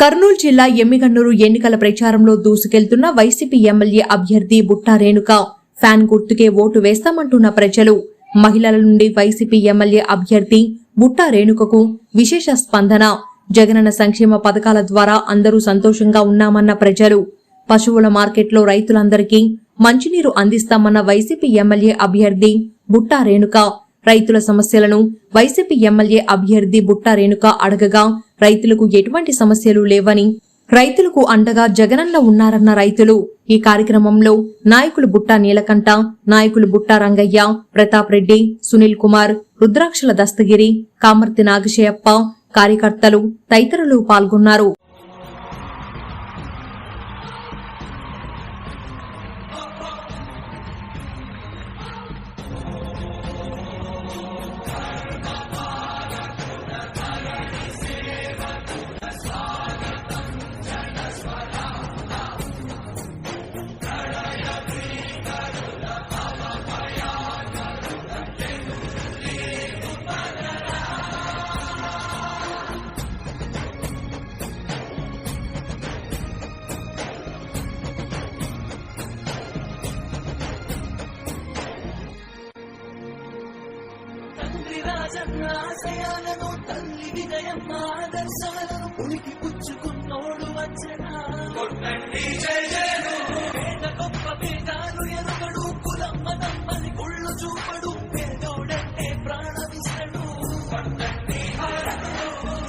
కర్నూలు జిల్లా ఎమ్మిగన్నూరు ఎన్నికల ప్రచారంలో దూసుకెళ్తున్న వైసీపీ ఎమ్మెల్యే అభ్యర్థి బుట్టా రేణుక. ఫ్యాన్ గుర్తుకే ఓటు వేస్తామంటున్న ప్రజలు. మహిళల నుండి వైసీపీ ఎమ్మెల్యే అభ్యర్థి బుట్టా రేణుకకు విశేష స్పందన. జగనన్న సంక్షేమ పథకాల ద్వారా అందరూ సంతోషంగా ఉన్నామన్న ప్రజలు. పశువుల మార్కెట్లో రైతులందరికీ మంచినీరు అందిస్తామన్న వైసీపీ ఎమ్మెల్యే అభ్యర్థి బుట్టా రేణుక. రైతుల సమస్యలను వైసీపీ ఎమ్మెల్యే అభ్యర్థి బుట్టా రేణుక అడగగా రైతులకు ఎటువంటి సమస్యలు లేవని రైతులకు అండగా జగనన్న ఉన్నారన్న రైతులు ఈ కార్యక్రమంలో నాయకులు బుట్టా నీలకంఠ నాయకులు బుట్టా రంగయ్య ప్రతాప్ రెడ్డి సునీల్ కుమార్ రుద్రాక్షల దస్తగిరి కామర్తి నాగశయప్ప కార్యకర్తలు తదితరులు పాల్గొన్నారు. రాజన్న ఆశయాలను తల్లి విజయమ్మ ఆదర్శాలను పులికి పుచ్చుకున్నోడు వచ్చనా? పేద గొప్ప పేదాలు ఎరుగడు కులమ్మ తమ్మని గుళ్ళు చూపడు పేదోడంటే ప్రాణమిస్తడు.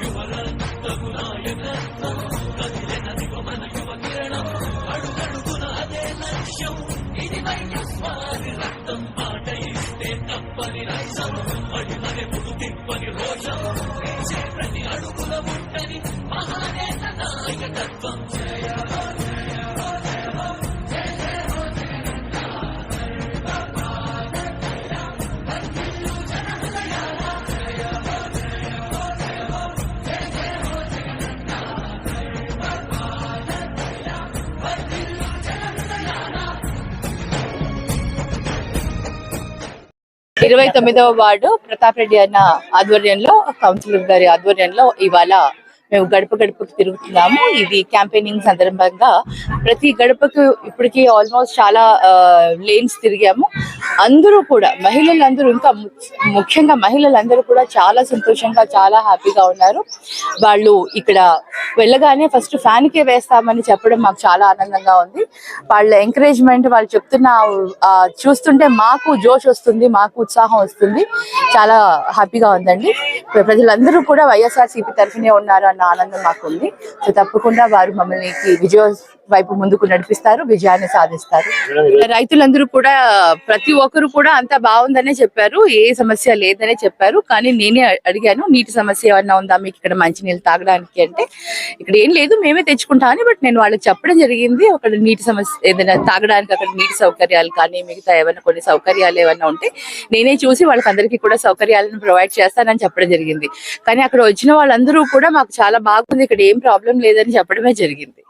యువరత్నము నాయకత్వం కదిలినదిగ మన యువ కిరణం అడుగడుగున అదే లక్ష్యం. ఇది వైఎస్వారి రక్తం మాట ఇస్తే తప్పని నైజం Bunny Roll. ఇరవై తొమ్మిదవ వార్డు ప్రతాప్ రెడ్డి అన్న ఆధ్వర్యంలో కౌన్సిలర్ గారి ఆధ్వర్యంలో ఇవాళ మేము గడప గడపకు తిరుగుతున్నాము. ఇది క్యాంపెయినింగ్ సందర్భంగా ప్రతి గడపకు ఇప్పటికీ ఆల్మోస్ట్ చాలా లేన్స్ తిరిగాము. అందరూ కూడా మహిళలందరూ ఇంకా ముఖ్యంగా మహిళలందరూ కూడా చాలా సంతోషంగా చాలా హ్యాపీగా ఉన్నారు. వాళ్ళు ఇక్కడ వెళ్ళగానే ఫస్ట్ ఫ్యాన్కే వేస్తామని చెప్పడం మాకు చాలా ఆనందంగా ఉంది. వాళ్ళ ఎంకరేజ్మెంట్ వాళ్ళు చెప్తున్న చూస్తుంటే మాకు జోష్ వస్తుంది మాకు ఉత్సాహం వస్తుంది. చాలా హ్యాపీగా ఉందండి. ప్రజలందరూ కూడా వైఎస్ఆర్సీపీ తరఫునే ఉన్నారు అన్న ఆనందం మాకు ఉంది సో తప్పకుండా వారు మమ్మల్ని విజయ వైపు ముందుకు నడిపిస్తారు విజయాన్ని సాధిస్తారు. రైతులందరూ కూడా ప్రతి ఒక్కరు కూడా అంత బాగుందనే చెప్పారు ఏ సమస్య లేదనే చెప్పారు. కానీ నేనే అడిగాను నీటి సమస్య ఏమన్నా ఉందా? మీకు ఇక్కడ మంచినీళ్ళు తాగడానికి అంటే ఇక్కడ ఏం లేదు మేమే తెచ్చుకుంటామని బట్ నేను వాళ్ళకి చెప్పడం జరిగింది అక్కడ నీటి సమస్య ఏదైనా తాగడానికి అక్కడ నీటి సౌకర్యాలు కానీ మిగతా ఏమైనా కొన్ని సౌకర్యాలు ఏమైనా ఉంటే నేనే చూసి వాళ్ళకందరికీ కూడా సౌకర్యాలను ప్రొవైడ్ చేస్తానని చెప్పడం జరిగింది. కానీ అక్కడ వచ్చిన వాళ్ళందరూ కూడా మాకు చాలా బాగుంది ఇక్కడ ఏం ప్రాబ్లం లేదని చెప్పడమే జరిగింది.